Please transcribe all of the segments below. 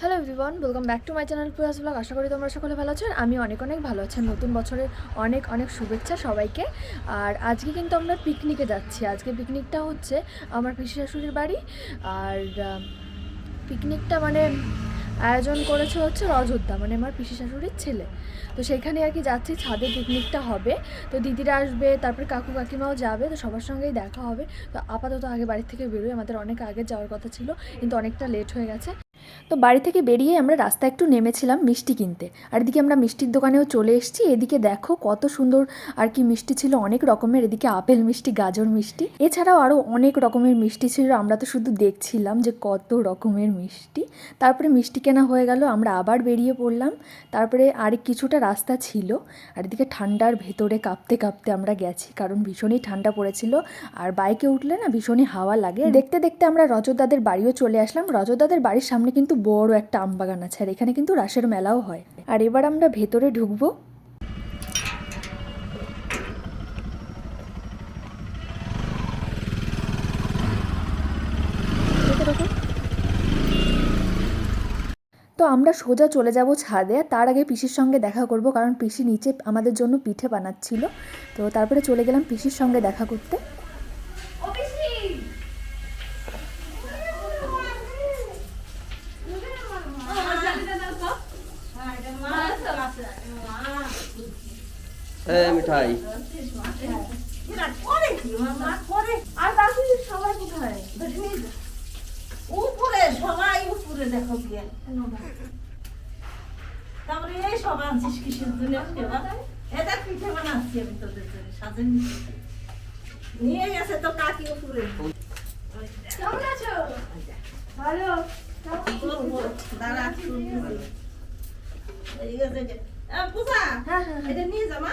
Hello everyone welcome back to my channel Prayas vlog আশা করি তোমরা সকলে ভালো আছো আমি অনেক অনেক ভালো আছি। নতুন বছরের অনেক অনেক শুভেচ্ছা সবাইকে। আর আজকে কিন্তু আমরা পিকনিকে যাচ্ছি। আজকে পিকনিকটা হচ্ছে আমার পিসি শাশুড়ির বাড়ি। আর পিকনিকটা মানে আয়োজন করেছে হচ্ছে রজতদা মানে আমার পিসি শাশুড়ির ছেলে। তো সেখানে আর কি যাচ্ছি, ছাদে পিকনিকটা হবে। তো দিদিরা আসবে, তারপর কাকু কাকিমাও যাবে, তো সবার সঙ্গেই দেখা হবে। তো আপাতত আগে বাড়ি থেকে বেরোই। আমাদের অনেক আগে যাওয়ার কথা ছিল, কিন্তু অনেকটা লেট হয়ে গেছে। তো বাড়ি থেকে বেরিয়ে আমরা রাস্তা একটু নেমেছিলাম মিষ্টি কিনতে। আর এদিকে আমরা মিষ্টির দোকানেও চলে এসেছি। এদিকে দেখো কত সুন্দর আর কি মিষ্টি ছিল, অনেক রকমের। এদিকে আপেল মিষ্টি, গাজর মিষ্টি। এছাড়াও আরও অনেক রকমের মিষ্টি ছিল। আমরা তো শুধু দেখছিলাম যে কত রকমের মিষ্টি। তারপরে মিষ্টি কেনা হয়ে গেল, আমরা আবার বেরিয়ে পড়লাম। তারপরে আর কিছুটা রাস্তা ছিল। আর এদিকে ঠান্ডার ভেতরে কাঁপতে কাঁপতে আমরা গেছি, কারণ ভীষণই ঠান্ডা পড়েছিল। আর বাইকে উঠলে না ভীষণই হাওয়া লাগে। দেখতে দেখতে আমরা রজতদাদের বাড়িও চলে আসলাম। রজতদাদের বাড়ির সামনে কিন্তু বড় একটা আম বাগান আছে, আর এখানে কিন্তু রাসের মেলাও হয়। আর এবার আমরা ভেতরে ঢুকবো। তো আমরা সোজা চলে যাব ছাদে তার আগে পিসির সঙ্গে দেখা করব, কারণ পিসি নিচে আমাদের জন্য পিঠে বানাচ্ছিল। তো তারপরে চলে গেলাম পিসির সঙ্গে দেখা করতে। এ মিঠাই। উপরে সবাই উপরে দেখো গিয়ে তারপরে এই সব আনছিস কিসের জন্য এটা পিঠে বানাচ্ছি আমি তোদের জন্য সাজেন নিয়ে গেছে তো কাকি উপরে কেমন আছো ভালো দাঁড়া এই গেছে পূজা হ্যাঁ, হ্যাঁ, হ্যাঁ। এটা নিয়ে যামা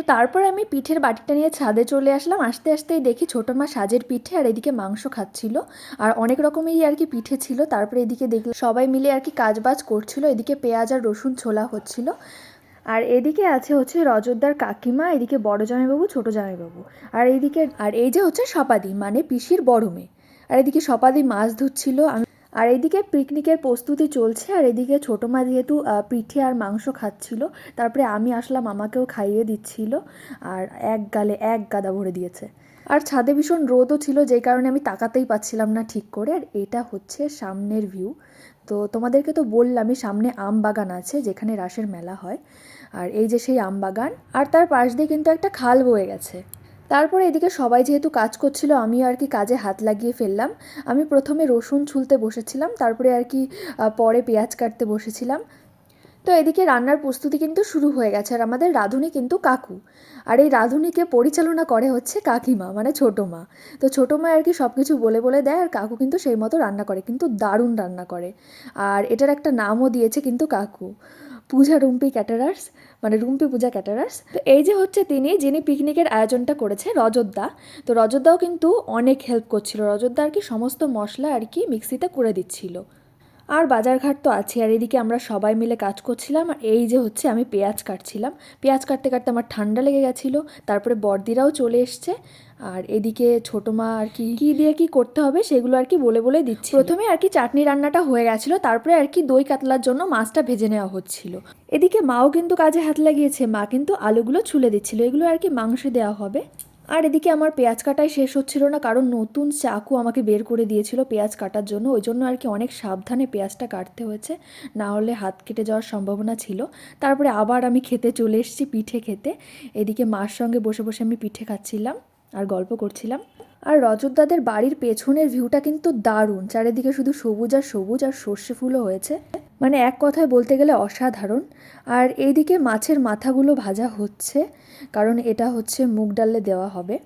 তারপর আমি পিঠের বাটিটা নিয়ে ছাদে চলে আসলাম। আস্তে আস্তেই দেখি ছোটো মা সাজের পিঠে আর এদিকে মাংস খাচ্ছিল। আর অনেক রকমেরই আর কি পিঠে ছিল। তারপরে এদিকে দেখলাম সবাই মিলে আর কি কাজবাজ করছিল। এদিকে পেঁয়াজ আর রসুন ছোলা হচ্ছিল। আর এদিকে আছে হচ্ছে রজতদার কাকিমা, এদিকে বড় জামাইবাবু, ছোট জামাইবাবু। আর এইদিকে আর এই যে হচ্ছে সপাদি মানে পিসির বড় মেয়ে। আর এদিকে সপাদি মাছ ধুচ্ছিল। আমি আর এদিকে পিকনিকের প্রস্তুতি চলছে, আর এদিকে ছোটো মা যেহেতু পিঠে আর মাংস খাচ্ছিল, তারপরে আমি আসলাম, আমাকেও খাইয়ে দিচ্ছিল, আর এক গালে এক গাদা ভরে দিয়েছে। আর ছাদে ভীষণ রোদও ছিল যেই কারণে আমি তাকাতেই পাচ্ছিলাম না ঠিক করে, আর এটা হচ্ছে সামনের ভিউ তো তোমাদেরকে তো বললামই, সামনে আম বাগান আছে, যেখানে রাসের মেলা হয়। আর এই যে সেই আম বাগান, আর তার পাশ দিয়ে কিন্তু একটা খাল বয়ে গেছে। তারপরে এদিকে সবাই যেহেতু কাজ করছিল, আমিও আর কি কাজে হাত লাগিয়ে ফেললাম। আমি প্রথমে রসুন ছুলতে বসেছিলাম, তারপরে আর কি পরে পেঁয়াজ কাটতে বসেছিলাম। তো এদিকে রান্নার প্রস্তুতি কিন্তু শুরু হয়ে গেছে, আর আমাদের রাঁধুনি কিন্তু কাকু। আর এই রাঁধুনিকে পরিচালনা করে হচ্ছে কাকিমা মানে ছোটো মা। তো ছোটো মা আর কি সব কিছু বলে বলে দেয়, আর কাকু কিন্তু সেই মতো রান্না করে, কিন্তু দারুণ রান্না করে। আর এটার একটা নামও দিয়েছে কিন্তু কাকু। পূজা রুম্পি ক্যাটারার্স মানে রুম্পি পূজা ক্যাটারার্স। তো এই যে হচ্ছে তিনি, যিনি পিকনিকের আয়োজনটা করেছে রজতদা, তো রজতদাও কিন্তু অনেক হেল্প করছিল। রজতদা আর কি সমস্ত মশলা আর কি মিক্সিতে করে দিচ্ছিল। আর বাজারঘাট তো আছে আর এদিকে আমরা সবাই মিলে কাজ করছিলাম। আর এই যে হচ্ছে আমি পেঁয়াজ কাটছিলাম। পেঁয়াজ কাটতে কাটতে আমার ঠান্ডা লেগে গেছিল, তারপরে বর্দিরাও চলে এসছে। আর এদিকে ছোটো মা আর কি কী দিয়ে কি করতে হবে সেগুলো আর কি বলে বলে দিচ্ছি প্রথমে আর কি চাটনি রান্নাটা হয়ে গেছিল, তারপরে আর কি দই কাতলার জন্য মাছটা ভেজে নেওয়া হচ্ছিল। এদিকে মাও কিন্তু কাজে হাত লাগিয়েছে, মা কিন্তু আলুগুলো ছুলে দিচ্ছিল, এগুলো আর কি মাংসে দেওয়া হবে। আর এদিকে আমার পেঁয়াজ কাটাই শেষ হচ্ছিল না, কারণ নতুন চাকু আমাকে বের করে দিয়েছিল পেঁয়াজ কাটার জন্য, ওই জন্য আর কি অনেক সাবধানে পেঁয়াজটা কাটতে হয়েছে, না হলে হাত কেটে যাওয়ার সম্ভাবনা ছিল। তারপরে আবার আমি খেতে চলে এসেছি পিঠে খেতে, এদিকে মার সঙ্গে বসে বসে আমি পিঠে খাচ্ছিলাম। আর গল্প করছিলাম। আর রজতদাদের বাড়ির পেছনের ভিউটা কিন্তু দারুণ। চারিদিকে শুধু সবুজ আর সবুজ আর সর্ষে ফুলও হয়েছে। মানে এক কথায় বলতে গেলে অসাধারণ। আর এইদিকে মাছের মাথাগুলো ভাজা হচ্ছে, কারণ এটা হচ্ছে মুগ ডালে দেওয়া হবে।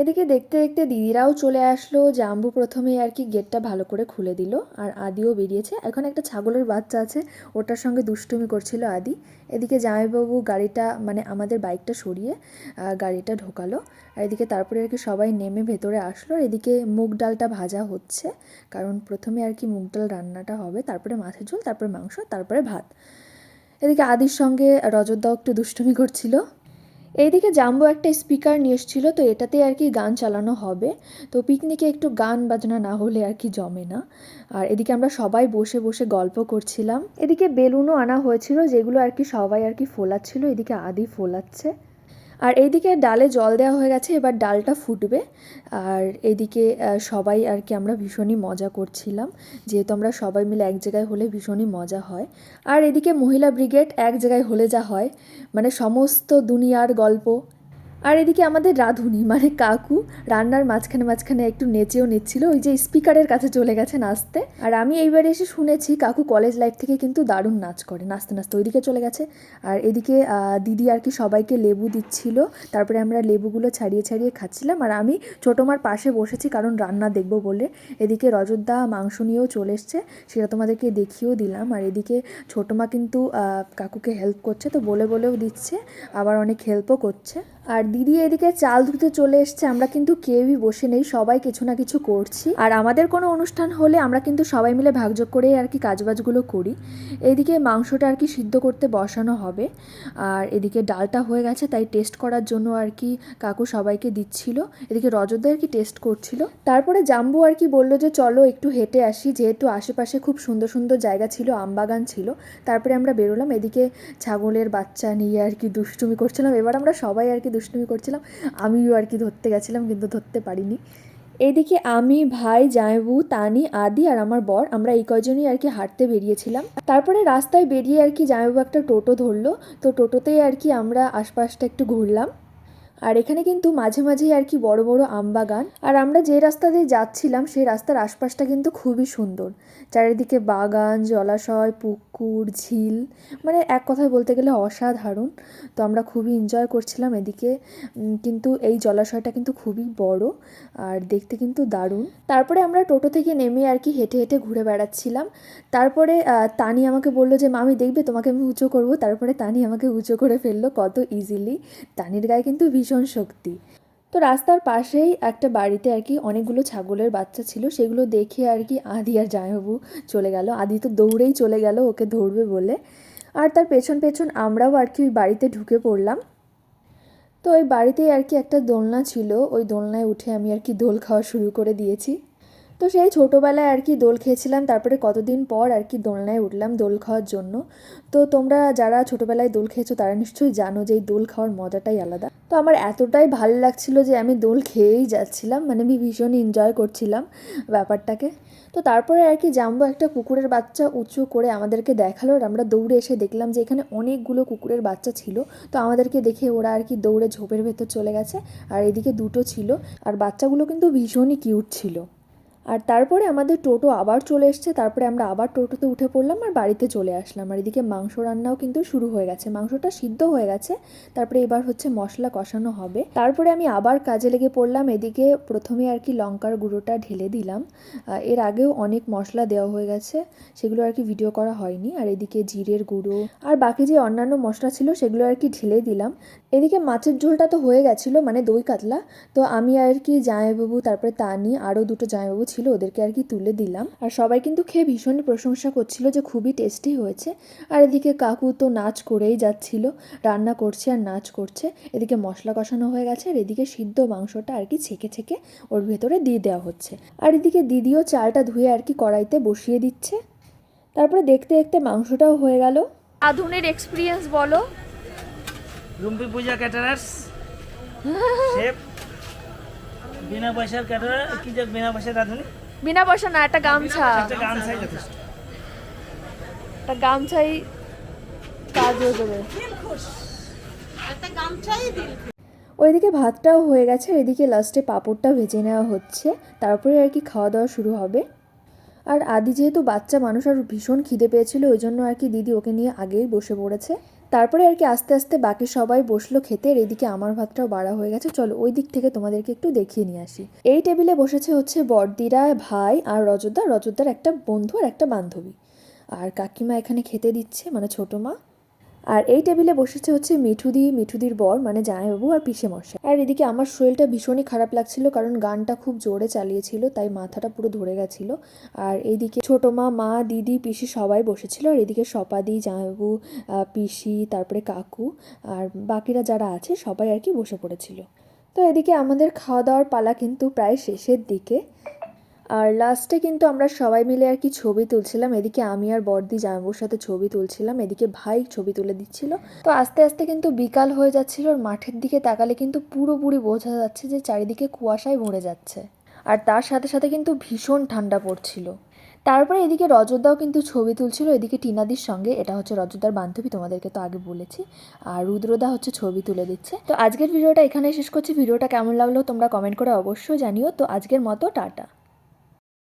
এদিকে দেখতে দেখতে দিদিরাও চলে আসলো। জাম্বু প্রথমেই আর কি গেটটা ভালো করে খুলে দিল আর আদিও বেরিয়েছে। এখন একটা ছাগলের বাচ্চা আছে, ওটার সঙ্গে দুষ্টুমি করছিল আদি। এদিকে জামাইবাবু গাড়িটা মানে আমাদের বাইকটা সরিয়ে গাড়িটা ঢোকালো। আর এদিকে তারপরে আর কি সবাই নেমে ভেতরে আসলো। এদিকে মুগ ডালটা ভাজা হচ্ছে, কারণ প্রথমে আর কি মুগ ডাল রান্নাটা হবে, তারপরে মাছের ঝোল, তারপরে মাংস, তারপরে ভাত। এদিকে আদির সঙ্গে রজতদাও একটু দুষ্টুমি করছিল। এইদিকে জাম্বো একটা স্পিকার নিয়ে এসেছিল, তো এটাতে আর কি গান চালানো হবে। তো পিকনিকে একটু গান বাজনা না হলে আর কি জমে না। আর এদিকে আমরা সবাই বসে বসে গল্প করছিলাম। এদিকে বেলুনও আনা হয়েছিল, যেগুলো আর কি সবাই আর কি ফোলাচ্ছিল, এদিকে আদি ফোলাচ্ছে। আর এইদিকে ডালে জল দেওয়া হয়ে গেছে, এবার ডালটা ফুটবে। আর এইদিকে সবাই আর কি আমরা ভীষণই মজা করছিলাম। যেহেতু আমরা সবাই মিলে এক জায়গায় হলে ভীষণই মজা হয়। আর এদিকে মহিলা ব্রিগেড এক জায়গায় হলে যা হয়। মানে সমস্ত দুনিয়ার গল্প আর এদিকে আমাদের রাঁধুনি মানে কাকু, রান্নার মাঝখানে মাঝখানে একটু নেচেও নিচ্ছিল, ওই যে স্পিকারের কাছে চলে গেছে নাচতে। আর আমি এইবার এসে শুনেছি কাকু কলেজ লাইফ থেকে কিন্তু দারুণ নাচ করে, নাচতে নাচতে ওইদিকে চলে গেছে। আর এদিকে দিদি আর কি সবাইকে লেবু দিচ্ছিল, তারপরে আমরা লেবুগুলো ছাড়িয়ে ছাড়িয়ে খাচ্ছিলাম। আর আমি ছোটোমার পাশে বসেছি, কারণ রান্না দেখব বলে। এদিকে রজতদা মাংস নিয়েও চলে এসছে, সেটা তোমাদেরকে দেখিয়েও দিলাম। আর এদিকে ছোটোমা কিন্তু কাকুকে হেল্প করছে, তো বলে বলেও দিচ্ছে, আবার অনেক হেল্পও করছে। আর দিদি এদিকে চাল ধুতে চলে এসছে, আমরা কিন্তু কেউই বসে নেই, সবাই কিছু না কিছু করছি। আর আমাদের কোনো অনুষ্ঠান হলে আমরা কিন্তু সবাই মিলে ভাগযোগ করেই আর কি কাজবাজগুলো করি। এদিকে মাংসটা আর কি সিদ্ধ করতে বসানো হবে। আর এদিকে ডালটা হয়ে গেছে, তাই টেস্ট করার জন্য আর কি কাকু সবাইকে দিচ্ছিল। এদিকে রজতদা আর কি টেস্ট করছিল। তারপরে জাম্বু আর কি বলল যে, চলো একটু হেঁটে আসি, যেহেতু আশেপাশে খুব সুন্দর সুন্দর জায়গা ছিল আমবাগান ছিল, তারপরে আমরা বেরোলাম। এদিকে ছাগলের বাচ্চা নিয়ে আর কি দুষ্টুমি করছিলাম। এবার আমরা সবাই আর কি দুষ্টুমি করছিলাম, আমিও আর কি ধরতে গেছিলাম কিন্তু ধরতে পারিনি। এদিকে আমি, ভাই জায়বু তানি, আদি আর আমার বর, আমরা এই কজনই আর কি হাঁটতে বেরিয়েছিলাম। তারপরে রাস্তায় বেরিয়ে আর কি জায়বু একটা টোটো ধরলো, তো টোটোতেই আর কি আমরা আশপাশটা একটু ঘুরলাম। আর এখানে কিন্তু মাঝে মাঝেই আর কি বড় বড় আমবাগান আর আমরা যে রাস্তা দিয়ে যাচ্ছিলাম, সেই রাস্তার আশপাশটা কিন্তু খুবই সুন্দর। চারিদিকে বাগান, জলাশয়, পুকুর, ঝিল মানে এক কথায় বলতে গেলে অসাধারণ। তো আমরা খুবই এনজয় করছিলাম এদিকে। কিন্তু এই জলাশয়টা কিন্তু খুবই বড় আর দেখতে কিন্তু দারুণ। তারপরে আমরা টোটো থেকে নেমে আর কি হেঁটে হেঁটে ঘুরে বেড়াচ্ছিলাম। তারপরে তানি আমাকে বলল যে, মামি, দেখবে তোমাকে আমি উঁচু করব। তারপরে তানি আমাকে উঁচু করে ফেলল কত ইজিলি তানির গায়ে কিন্তু ভীষণ শক্তি। তো রাস্তার পাশেই একটা বাড়িতে আর কি অনেকগুলো ছাগলের বাচ্চা ছিল, সেগুলো দেখে আর কি আদি আর জায়বু চলে গেল। আদি তো দৌড়েই চলে গেল, ওকে ধরবে বলে। আর তার পেছন পেছন আমরাও আর কি ওই বাড়িতে ঢুকে পড়লাম। তো ওই বাড়িতেই আর কি একটা দোলনা ছিল, ওই দোলনায় উঠে আমি আর কি দোল খাওয়া শুরু করে দিয়েছি। তো সেই ছোটোবেলায় আর কি দোল খেয়েছিলাম, তারপরে কতদিন পর আর কি দোলনায় উঠলাম দোল খাওয়ার জন্য। তো তোমরা যারা ছোটোবেলায় দোল খেয়েছো, তারা নিশ্চয়ই জানো যে এই দোল খাওয়ার মজাটাই আলাদা। তো আমার এতটাই ভালো লাগছিল যে আমি দোল খেয়েই যাচ্ছিলাম মানে আমি ভীষণ এনজয় করছিলাম ব্যাপারটাকে। তো তারপরে আর কি জাম্বো একটা কুকুরের বাচ্চা উঁচু করে আমাদেরকে দেখাল আর আমরা দৌড়ে এসে দেখলাম যে এখানে অনেকগুলো কুকুরের বাচ্চা ছিল। তো আমাদেরকে দেখে ওরা আর কি দৌড়ে ঝোপের ভেতর চলে গেছে, আর এদিকে দুটো ছিল। আর বাচ্চাগুলো কিন্তু ভীষণই কিউট ছিল। আর তারপরে আমাদের টোটো আবার চলে এসছে, তারপরে আমরা আবার টোটোতে উঠে পড়লাম আর বাড়িতে চলে আসলাম। আর এদিকে মাংস রান্নাও কিন্তু শুরু হয়ে গেছে, মাংসটা সিদ্ধ হয়ে গেছে, তারপরে এবার হচ্ছে মশলা কষানো হবে। তারপরে আমি আবার কাজে লেগে পড়লাম, এদিকে প্রথমে আর কি লঙ্কার গুঁড়োটা ঢেলে দিলাম। এর আগেও অনেক মশলা দেওয়া হয়ে গেছে, সেগুলো আর কি ভিডিও করা হয়নি। আর এদিকে জিরের গুঁড়ো, আর বাকি যে অন্যান্য মশলা ছিল সেগুলো আর কি ঢেলে দিলাম। এদিকে মাছের ঝোলটা তো হয়ে গেছিল মানে দই কাতলা। তো আমি আর কি জামাইবাবু, তারপরে তানি আরও দুটো জামাইবাবু ছিল, ওদেরকে আর কি তুলে দিলাম। আর সবাই কিন্তু খেয়ে ভীষণই প্রশংসা করছিল যে খুবই টেস্টি হয়েছে। আর এদিকে কাকু তো নাচ করেই যাচ্ছিল, রান্না করছে আর নাচ করছে। এদিকে মশলা কষানো হয়ে গেছে, আর এদিকে সিদ্ধ মাংসটা আর কি ছেঁকে ছেঁকে ওর ভেতরে দিয়ে দেওয়া হচ্ছে। আর এদিকে দিদিও চালটা ধুয়ে আর কি কড়াইতে বসিয়ে দিচ্ছে। তারপরে দেখতে দেখতে মাংসটাও হয়ে গেল। আধুনের এক্সপিরিয়েন্স বলো। রুম্পি পূজা ক্যাটারার্স শেফ বিনা পয়সার ক্যাটারার কি যে বিনা পয়সার রাঁধুনি বিনা পয়সা না একটা গামছা। একটা গান চাই যথেষ্ট। একটা গামছাই কাজ হয়ে যাবে। একটা গামছাই দিল। ওইদিকে ভাতটাও হয়ে গেছে এদিকে লাস্টে পাঁপড়টা ভেজে নেওয়া হচ্ছে। তারপরে আর কি খাওয়া দাওয়া শুরু হবে। আর আদি যেহেতু বাচ্চা মানুষ আর ভীষণ খিদে পেয়েছিল ওই জন্য আর কি দিদি ওকে নিয়ে আগেই বসে পড়েছে। তারপরে আর কি আস্তে আস্তে বাকি সবাই বসল খেতে আর এদিকে আমার ভাতটাও বাড়া হয়ে গেছে। চলো ওই দিক থেকে তোমাদেরকে একটু দেখিয়ে নিয়ে আসি। এই টেবিলে বসেছে হচ্ছে বর্দিরা ভাই আর রজতদা রজতদার একটা বন্ধু আর একটা বান্ধবী। আর কাকিমা এখানে খেতে দিচ্ছে মানে ছোটো মা। আর এই টেবিলে বসেছে হচ্ছে মিঠুদি, মিঠুদির বর মানে জামাইবাবু আর পিসে মশাই আর এদিকে আমার শরীরটা ভীষণই খারাপ লাগছিল কারণ গানটা খুব জোরে চালিয়েছিল, তাই মাথাটা পুরো ধরে গেছিল। আর এইদিকে ছোট মা মা, দিদি, পিসি সবাই বসেছিল। আর এদিকে সপাদি, জামাইবাবু পিসি, তারপরে কাকু আর বাকিরা যারা আছে সবাই আর কি বসে পড়েছিল। তো এদিকে আমাদের খাওয়া দাওয়ার পালা কিন্তু প্রায় শেষের দিকে। আর লাস্টে কিন্তু আমরা সবাই মিলে আর কি ছবি তুলছিলাম। এদিকে আমি আর বর্দি জামাইবুর সাথে ছবি তুলছিলাম। এদিকে ভাই ছবি তুলে দিচ্ছিল। তো আস্তে আস্তে কিন্তু বিকাল হয়ে যাচ্ছিল আর মাঠের দিকে তাকালে কিন্তু পুরোপুরি বোঝা যাচ্ছে যে চারিদিকে কুয়াশায় ভরে যাচ্ছে। আর তার সাথে সাথে কিন্তু ভীষণ ঠান্ডা পড়ছিল। তারপরে এদিকে রজতদাও কিন্তু ছবি তুলছিল। এদিকে টিনাদির সঙ্গে, এটা হচ্ছে রজতদার বান্ধবী, তোমাদেরকে তো আগে বলেছি। আর রুদ্রদা হচ্ছে ছবি তুলে দিচ্ছে। তো আজকের ভিডিওটা এখানে শেষ করছি। ভিডিওটা কেমন লাগল তোমরা কমেন্ট করে অবশ্যই জানিও। তো আজকের মতো, টাটা।